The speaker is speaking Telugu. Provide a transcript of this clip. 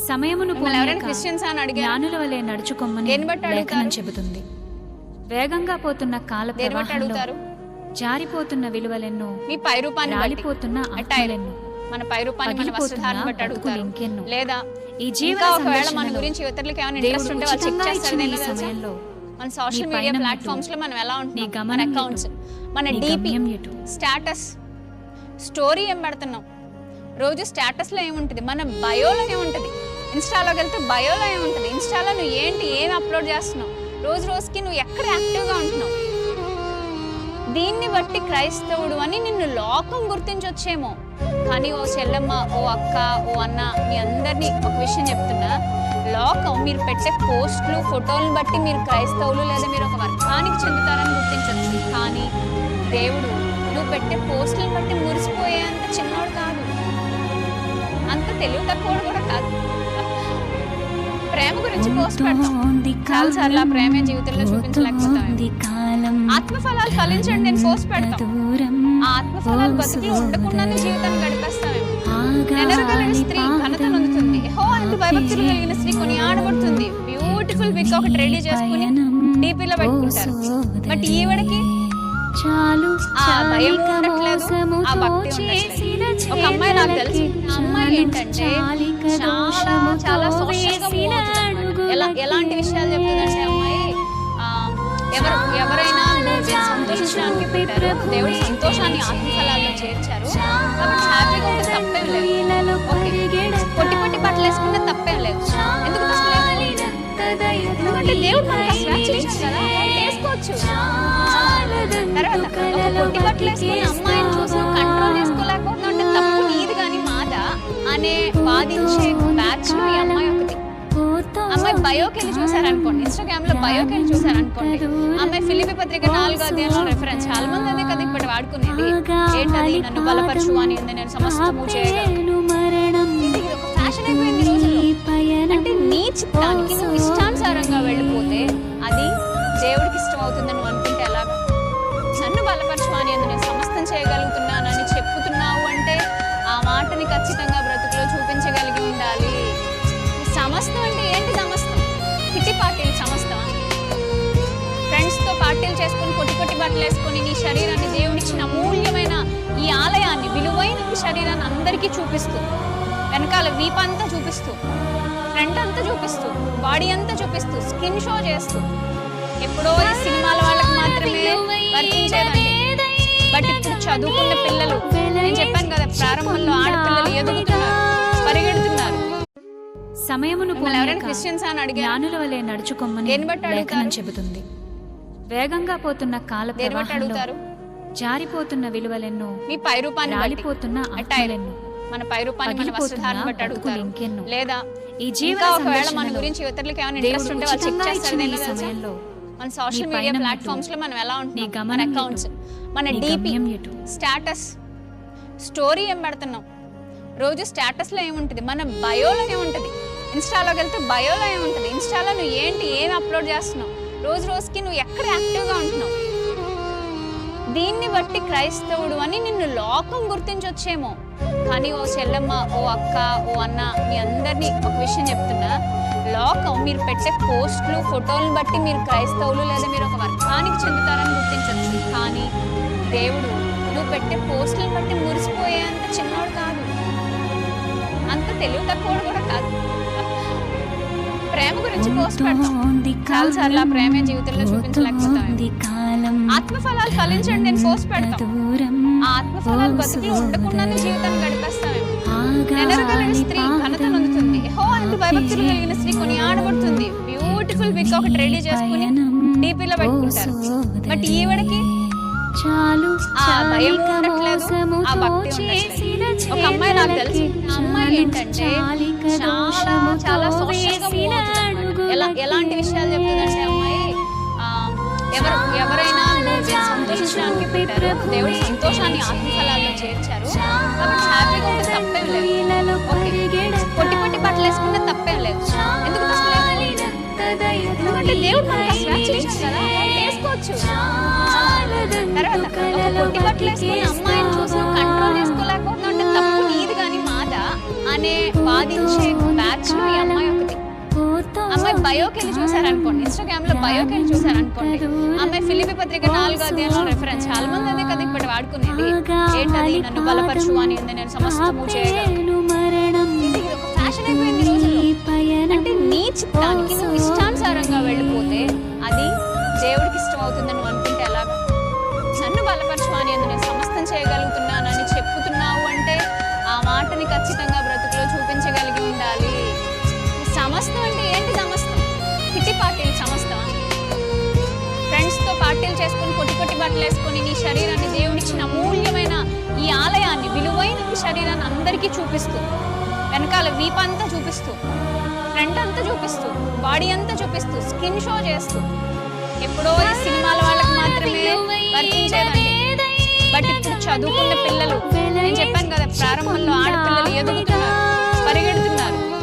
సమయమును క్రిస్టియన్స్ అని అడిగారు జ్ఞానుల వలె బట్టి లేఖనం? చెబుతుంది వేగంగా పోతున్న కాల అడుగుతారు జారిపోతున్న విలువలెన్నో మీ పై రూపాన్ని రాలిపోతున్న అట్టైర్. ఆత్మలెన్నో మన పై రూపాన్ని మన వస్త్రధారణ బట్టి అడుగుతారు ఇంకెన్నో. లేదా ఈ జీవన ఒకవేళ మన గురించి ఇతరులకు ఏమైనా ఇంట్రెస్ట్ ఉంటే వాళ్ళు చెక్ చేస్తారు ఈ? సమయంలో మన సోషల్ మీడియా ప్లాట్ఫామ్స్లో? మనం ఎలా ఉంటున్నాం మన? అకౌంట్స్ మన డిపి? స్టేటస్ స్టోరీ ఏం పెడుతున్నాం రోజు స్టేటస్లో ఏముంటుంది మన బయోలో ఏముంటుంది ఇన్స్టాలోకి వెళ్తే బయోలో ఏముంటుంది? ఇన్స్టాలో నువ్వు ఏంటి? ఏం అప్లోడ్ చేస్తున్నావు? రోజు రోజుకి నువ్వు ఎక్కడ యాక్టివ్గా ఉంటున్నావు? దీన్ని బట్టి క్రైస్తవుడు అని నిన్ను లోకం గుర్తించొచ్చేమో. కానీ ఓ చెల్లెమ్మ ఓ అక్క ఓ అన్న మీ అందరినీ ఒక విషయం చెప్తున్నా. లోకం మీరు పెట్టే పోస్టులు ఫోటోలను బట్టి మీరు క్రైస్తవులు లేదా మీరు ఒక వర్గానికి చెందుతారని గుర్తించవచ్చు కానీ దేవుడు నువ్వు పెట్టే పోస్టులను బట్టి మురిసిపోయేంత చిన్నోడు కాదు. అంత తెలివి తక్కువ కూడా కాదు. ప్రేమ గురించి పోస్ట్ పెడతాం. చాలా సార్లు ఆ ప్రేమే జీవితంలో చూపించలేకపోతాం. ఆత్మఫలాలు ఫలించండి నేను పోస్ట్ పెడతాం. ఆ ఆత్మఫలాలు బతుకులు ఉండకుండానే జీవితాన్ని గడిపేస్తామేమో నెనరగలిగిన స్త్రీ ఘనత నొందుతుంది. హో అంటూ భయభక్తులు కలిగిన స్త్రీ కొని ఆడబడుతుంది బ్యూటిఫుల్ పిక్ ఒకటి రెడీ చేసుకుని డీపీలో పెట్టుకుంటారు. బట్ ఈవిడకి చాలు ఆ భయం ఉండట్లేదు. ఆ భక్తి ఉండట్లేదు. ఒక అమ్మాయి నాకు తెలుసు. అమ్మాయి ఏంటంటే చాలా చాలా సోషల్గా move అవుతుందన్నమాట. ఎలా ఎలాంటి విషయాలు చెప్తుందంటే అమ్మాయి ఎవరు ఎవరైనా సంతోషించడానికి పెట్టారు. దేవుడు సంతోషాన్ని ఆత్మఫలాల్లో చేర్చారు. కాబట్టి హ్యాపీగా ఉంటే తప్పేం లేదు. పొట్టి పొట్టి బట్టలు వేసుకుంటే తప్పేం లేదు. ఎందుకు ఎందుకంటే దేవుడు మనకు స్వేచ్ఛ కదా. వేసుకోవచ్చు. తర్వాత ఒక పొట్టి బట్టలు వేసుకుని అమ్మాయిని చూసి కంట్రోల్ చేసుకోలేకపోతుంటే తప్పు నీది కానీ మాదా అనే వాదించే బయోకి వెళ్ళి చూసారనుకోండి ఇన్స్టాగ్రామ్లో బయోకి వెళ్ళి చూసారనుకోండి అమ్మాయి ఫిలిపి పత్రిక నాలుగో అధ్యాయంలో రెఫరెన్స్ చాలా మంది అదే కదా ఇప్పటి వాడుకునేది. ఏంటది? నన్ను బలపరచు అని ఉంది నేను సమస్తము చేయగలను. ఇది ఒక ఫ్యాషన్ అయిపోయింది రోజుల్లో. అంటే నీ చిత్తానికి నువ్వు ఇష్టానుసారంగా వెళ్ళిపోతే వేసుకొని నీ శరీరాన్ని దేవుడిచ్చిన అమూల్యమైన ఈ ఆలయాన్ని విలువైన ఈ శరీరాన్ని అందరికీ చూపిస్తూ వెనకాల వీప్ అంతా చూపిస్తూ ఫ్రంట్ అంతా చూపిస్తూ బాడీ అంతా చూపిస్తూ స్కిన్ షో చేస్తూ ఎప్పుడో ఈ సినిమాల వాళ్ళకి మాత్రమే వర్తించేదండి. బట్ ఇప్పుడు చదువుకున్న పిల్లలు నేను చెప్పాను కదా ప్రారంభంలో ఆడపిల్లలు ఎదుగుతున్నారు పరిగెడుతున్నారు. సమయమును ఎవరైనా క్రిస్టియన్స్ అని అడిగారు? వలె బట్టి అడుగుతారు? చెబుతుంది. వేగంగా పోతున్న కాల అడుగుతారు జారిపోతున్న విలువలెన్నో మీ పై రూపాన్ని రాలిపోతున్న అట్టైర్. ఆత్మలెన్నో మన పై రూపాన్ని మన వస్త్రధారణ బట్టి అడుగుతారు ఇంకెన్నో. లేదా ఈ జీవన ఒకవేళ మన గురించి ఇతరులకు ఏమైనా ఇంట్రెస్ట్ ఉంటే వాళ్ళు చెక్ చేస్తారు ఈ? సమయంలో మన సోషల్ మీడియా ప్లాట్ఫామ్స్? లో మనం ఎలా ఉంటున్నాం మన? అకౌంట్స్ మన డిపి? స్టేటస్ స్టోరీ ఏం పెడుతున్నాం రోజు స్టేటస్లో ఏముంటుంది మన బయోలో ఏముంటుంది ఇన్స్టాలోకి వెళ్తే బయోలో ఏముంటుంది ఇన్స్టాలో నువ్వు ఏంటి ఏం అప్లోడ్ చేస్తున్నావు రోజు రోజుకి నువ్వు ఎక్కడ యాక్టివ్గా ఉంటున్నావు? దీన్ని బట్టి క్రైస్తవుడు అని నిన్ను లోకం గుర్తించొచ్చేమో. కానీ ఓ చెల్లెమ్మ ఓ అక్క ఓ అన్న మీ అందరినీ ఒక విషయం చెప్తున్నా. లోకం మీరు పెట్టే పోస్టులు ఫోటోలను బట్టి మీరు క్రైస్తవులు లేదా మీరు ఒక వర్గానికి చెందుతారని గుర్తించవచ్చు కానీ దేవుడు నువ్వు పెట్టే పోస్టులను బట్టి మురిసిపోయేంత చిన్నవాడు కాదు. అంత తెలివి తక్కువ కూడా కాదు. ప్రేమ గురించి పోస్ట్ పెడతాం. చాలా సార్లు ఆ ప్రేమే జీవితంలో చూపించలేకపోతాం ఆత్మఫలాలు ఫలించండి నేను పోస్ట్ పెడతాం. ఆ ఆత్మఫలాలు బతుకులు ఉండకుండానే జీవితాన్ని గడిపేస్తామేమో నెనరగలిగిన స్త్రీ ఘనత నొందుతుంది. హో అంటూ భయభక్తులు కలిగిన స్త్రీ కొని ఆడబడుతుంది. బ్యూటిఫుల్ పిక్ ఒకటి రెడీ చేసుకుని డీపీలో పెట్టుకుంటారు. బట్ ఈవిడకి చాలు ఆ భయం ఉండట్లేదు. ఆ భక్తి ఉండట్లేదు. ఒక అమ్మాయి నాకు తెలుసు. అమ్మాయి ఏంటంటే చాలా చాలా సోషల్ ఎవరు ఎవరైనా సంతోషించడానికి పెట్టారు. దేవుడు సంతోషాన్ని ఆత్మఫలాల్లో చేర్చారు. కాబట్టి హ్యాపీగా ఉంటే తప్పేం లేదు. పొట్టి పొట్టి బట్టలు వేసుకుంటే తప్పేం లేదు. ఎందుకు ఎందుకంటే దేవుడు మనకు స్వేచ్ఛ కదా. వేసుకోవచ్చు. తర్వాత పొట్టి బట్టలు వేసుకుని అమ్మాయిని చూసి కంట్రోల్ చేసుకోలేకపోతున్నా అంటే తప్పు నీది కానీ మాదా? అనే వాదించే బయోకి వెళ్ళి చూసారనుకోండి ఇన్స్టాగ్రామ్లో బయోకి వెళ్ళి చూసారనుకోండి ఆమె ఫిలిపి పత్రిక నాలుగో అధ్యాయంలో రెఫరెన్స్ చాలా మంది అదే కదా ఇప్పటి వాడుకునేది. ఏంటది? నన్ను బలపరచు అని ఉంది నేను సమస్తము చేయగలను. ఇది ఒక ఫ్యాషన్ అయిపోయింది రోజుల్లో. అంటే నీ చిత్తానికి నువ్వు ఇష్టానుసారంగా వెళ్ళిపోతే అది దేవుడికి ఇష్టం అవుతుందని నువ్వు అనుకుంటే ఎలాగా? నన్ను బలపరచు అని నేను సమస్తం చేయగలుగుతున్నాను బట్టలు నీ శరీరాన్ని దేవుడిచ్చిన అమూల్యమైన ఈ ఆలయాన్ని విలువైన నీ శరీరాన్ని అందరికీ చూపిస్తూ వెనకాల వీపంతా చూపిస్తూ ఫ్రంట్ అంతా చూపిస్తూ బాడీ అంతా చూపిస్తూ స్కిన్ షో చేస్తూ ఎప్పుడో ఈ సినిమాల వాళ్ళకి మాత్రమే వర్తించేదండి. బట్ ఇప్పుడు చదువుకున్న పిల్లలు నేను చెప్పాను కదా ప్రారంభంలో ఆడపిల్లలు ఎదుగుతున్నారు పరిగెడుతున్నారు.